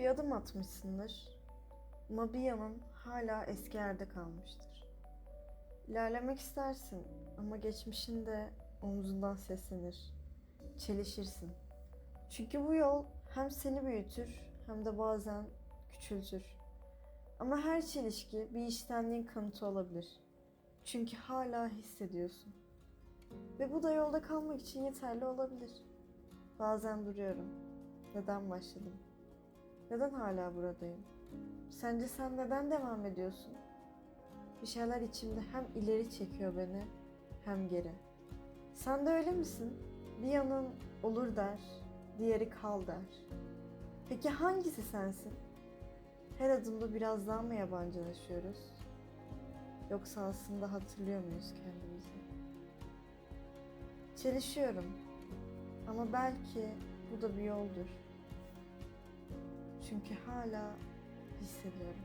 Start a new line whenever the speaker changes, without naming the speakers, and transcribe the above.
bir adım atmışsındır. Ama bir hala eski yerde kalmıştır. İlerlemek istersin ama geçmişin de omzundan seslenir. Çelişirsin. Çünkü bu yol hem seni büyütür hem de bazen küçültür. Ama her çelişki bir iştenliğin kanıtı olabilir. Çünkü hala hissediyorsun. Ve bu da yolda kalmak için yeterli olabilir. Bazen duruyorum. Neden başladım? Neden hala buradayım? Sence sen neden devam ediyorsun? Bir şeyler içimde hem ileri çekiyor beni hem geri. Sen de öyle misin? Bir yanın olur der, diğeri kal der. Peki hangisi sensin? Her adımda biraz daha mı yabancılaşıyoruz? Yoksa aslında hatırlıyor muyuz kendimizi? Çelişiyorum. Ama belki bu da bir yoldur. Çünkü hala hissediyorum.